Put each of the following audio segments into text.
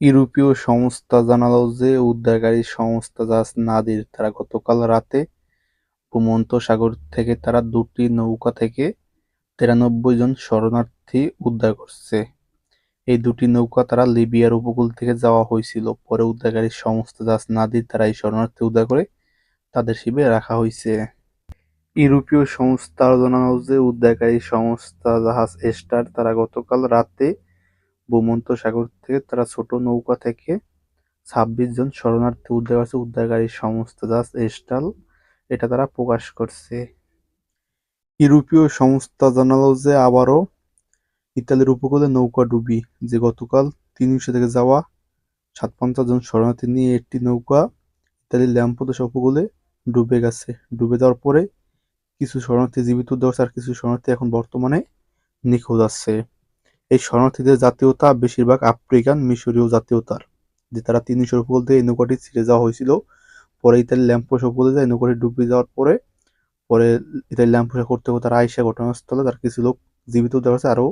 ইউরোপীয় সংস্থা জানালো যে, উদ্ধারকারী সংস্থা জাহাজ নাদির, তারা গতকাল রাতে ভূমন্ত সাগর থেকে তারা দুটি নৌকা থেকে তিরানব্বই জন শরণার্থী উদ্ধার করছে। এই দুটি নৌকা তারা লিবিয়ার উপকূল থেকে যাওয়া হয়েছিল। পরে উদ্ধারকারী সংস্থা জাহাজ নাদির তারা এই শরণার্থী উদ্ধার করে তাদের শিবিরে রাখা হয়েছে। ইউরোপীয় সংস্থা জানানো যে, উদ্ধারকারী সংস্থা জাহাজ এস্টার তারা গতকাল রাতে ভূমধ্যসাগর থেকে তারা ছোট নৌকা থেকে ছাব্বিশ জন শরণার্থী উদ্ধার করছে। উদ্ধারকারী সংস্থা জাহাজ এস্টাল এটা তারা প্রকাশ করছে। ইউরোপীয় সংস্থা জানালো যে আবারও ইতালির উপকূলে নৌকা ডুবি, যে গতকাল তিনশো থেকে যাওয়া সাত পঞ্চাশ জন শরণার্থী নিয়ে একটি নৌকা ইতালির ল্যাম্পোদোস উপকূলে ডুবে গেছে। ডুবে যাওয়ার পরে কিছু শরণার্থী জীবিত উদ্ধার আর কিছু শরণার্থী এখন বর্তমানে নিখোঁজ আছে। এই শরণার্থীদের জাতীয়তা বেশিরভাগ আফ্রিকান মিশরীয় জাতীয়তার, যে তারা তিনশোর উপকূল থেকে এই নৌকাটি ছিঁড়ে যাওয়া হয়েছিল। পরে ইতালি ল্যাম্পোস উপকূলে যায় নৌকাটি ডুবে যাওয়ার পরে পরে ইতালি ল্যাম্পোসা করতে করতে তারা আইসা ঘটনাস্থলে তার কিছু লোক জীবিত উদ্ধার আছে আরও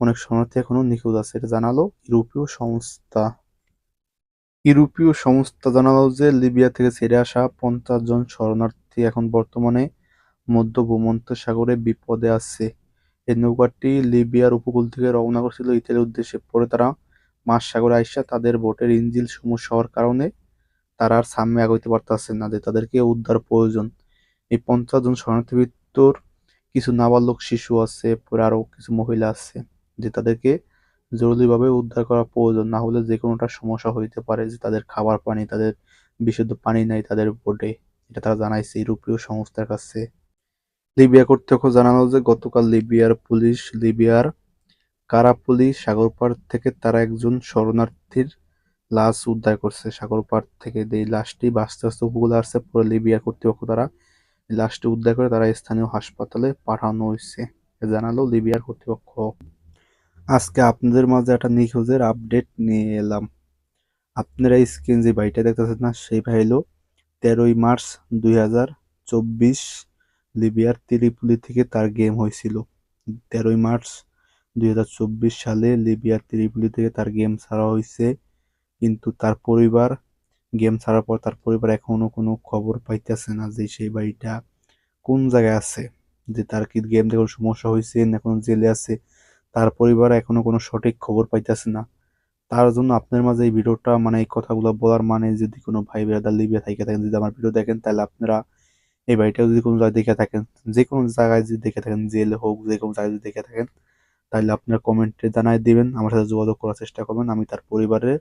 অনেক শরণার্থী এখনও নিখোঁজ আছে, এটা জানালো ইউরোপীয় সংস্থা। ইউরোপীয় সংস্থা জানালো যে লিবিয়া থেকে ছেড়ে আসা পঞ্চাশ জন শরণার্থী এখন বর্তমানে মধ্য ভূমন্ত সাগরে বিপদে আছে। এই নৌকাটি লিবিয়ার উপকূল থেকে রওনা করছিল ইতালির উদ্দেশ্যে। পরে তারা মাঝ সাগরে আইসা তাদের বোটের ইঞ্জিল সমস্যা হওয়ার কারণে তারা আর সামনে আগাইতে পারতেছে না, যে তাদেরকে উদ্ধার প্রয়োজন। এই পঞ্চাশ জন শরণার্থীর ভিতর কিছু নাবালক শিশু আছে, পরে আরও কিছু মহিলা আছে, যে তাদেরকে জরুরিভাবে উদ্ধার করা প্রয়োজন। না হলে যে কোনোটা সমস্যা হইতে পারে, যে তাদের খাবার পানি, তাদের বিশুদ্ধ পানি নাই তাদের বোটে এটা তারা জানাইছে ইউরোপীয় সংস্থার কাছে। লিবিয়া কর্তৃপক্ষ জানালো যে গতকাল লিবিয়ার পুলিশ, লিবিয়ার কারাপুলি সাগর পার থেকে তারা একজন শরণার্থীর লাশ উদ্ধার করছে। সাগর পার থেকে এই লাশটি বাঁচতে বাঁচতে উপকূলে আসছে, পরে লিবিয়া কর্তৃপক্ষ তারা লাশটি উদ্ধার করে তারা স্থানীয় হাসপাতালে পাঠানো হয়েছে। জানালো লিবিয়ার কর্তৃপক্ষ। আজকে আপনাদের মাঝে একটা নিখোঁজের আপডেট নিয়ে এলাম। আপনারা স্ক্রিন যে ভাইটা দেখতেছেন না, সেই ভাই হলো তেরোই মার্চ দুই হাজার চব্বিশ লিবিয়ার ত্রিপুলি থেকে তার গেম হয়েছিল। তেরোই মার্চ দুই হাজার চব্বিশ সালে লিবিয়ার ত্রিপুলি থেকে তার গেম ছাড়া হয়েছে, কিন্তু তার পরিবার, গেম ছাড়ার পর তার পরিবার এখনও কোনো খবর পাইতেছে না যে সেই বাড়িটা কোন জায়গায় আছে, যে তার কি গেম দেখে কোনো সমস্যা হয়েছে না কোনো জেলে আছে, তার পরিবার এখনও কোনো সঠিক খবর পাইতেছে না। তার জন্য আপনার মাঝে এই ভিডিওটা মানে এই কথাগুলো বলার মানে যদি কোনো ভাই বেড়াদার লিবিয়া থাকে থাকেন, যদি আমার ভিডিও দেখেন, তাহলে আপনারা এই বাড়িটা যদি কোনো জায়গায় দেখে থাকেন, যে কোনো জায়গায় যদি দেখে থাকেন, জেল হোক, যে কোনো জায়গায় যদি দেখে থাকেন, তাহলে আপনার কমেন্টে জানাই দিবেন, আমার সাথে যোগাযোগ করার চেষ্টা করবেন, আমি তার পরিবারে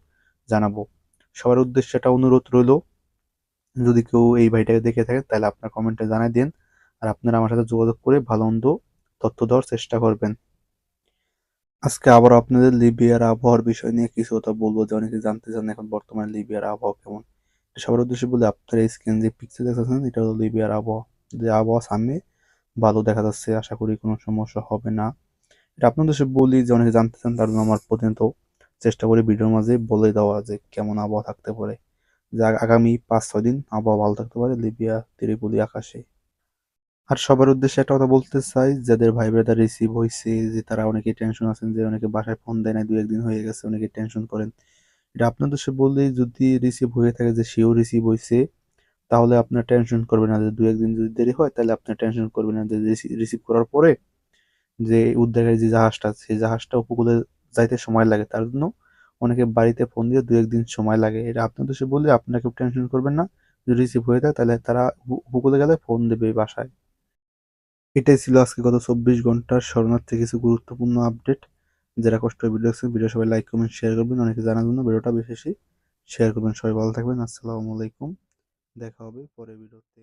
জানাব। সবার উদ্দেশ্যে একটা অনুরোধ রইল, যদি কেউ এই বাড়িটাকে দেখে থাকেন, তাহলে আপনার কমেন্টে জানাই দিন, আর আপনারা আমার সাথে যোগাযোগ করে ভালো মন্দ তথ্য দেওয়ার চেষ্টা করবেন। আজকে আবার আপনাদের লিবিয়ার আবহাওয়ার বিষয় নিয়ে কিছু কথা বলব, যে অনেকে জানতে চান এখন বর্তমানে লিবিয়ার আবহাওয়া কেমন। সবার উদ্দেশ্যে বলে আপনার এই স্ক্রিন যে পিকচার দেখতেছেন এটা হলো লিবিয়ার আবহাওয়া। যে আবহাওয়া সামনে ভালো দেখা যাচ্ছে, আশা করি কোনো সমস্যা হবে না। এটা আপনার উদ্দেশ্যে বলি, যে অনেকে জানতে চান, তার জন্য আমার পর্যন্ত চেষ্টা করি ভিডিওর মাঝে বলে দেওয়া যে কেমন আবহাওয়া থাকতে পারে। যে আগামী পাঁচ, ছয় দিন আবহাওয়া ভালো থাকতে পারে লিবিয়া ত্রিপুলি আকাশে। আর সবার উদ্দেশ্যে একটা কথা বলতে চাই, যাদের ভাই ব্রাদার রিসিভ হয়েছে যে তারা অনেকে টেনশন আছেন, যে অনেকে বাসায় ফোন দেয় না দু একদিন হয়ে গেছে, অনেকে টেনশন করেন। এটা আপনাদের উদ্দেশ্যে বললে যদি রিসিভ হয়ে থাকে যে সেও রিসিভ হয়েছে, তাহলে আপনার টেনশন করবে না যে দু একদিন যদি দেরি হয়, তাহলে আপনার টেনশন করবেন না যে রিসিভ করার পরে যে উদ্ধারের যে জাহাজটা, সেই জাহাজটা উপকূলে যাইতে সময় লাগে। তার জন্য অনেকে বাড়িতে ফোন দিয়ে দু একদিন সময় লাগে। এটা আপনার উদ্দেশ্যে বললে আপনাকে টেনশন করবেন না। যদি রিসিভ হয়ে থাকে, তাহলে তারা উপকূলে গেলে ফোন দেবে বাসায়। এটাই ছিল আজকে গত চব্বিশ ঘণ্টার শরণার্থী কিছু গুরুত্বপূর্ণ আপডেট যারা কষ্ট ভিডিও দেখছেন ভিডিও সবাই লাইক কমেন্ট শেয়ার করবেন। অনেকে জানার জন্য ভিডিওটা বেশি শেয়ার করবেন, সবাই ভালো থাকবেন। আসসালামু আলাইকুম। দেখা হবে পরের ভিডিওতে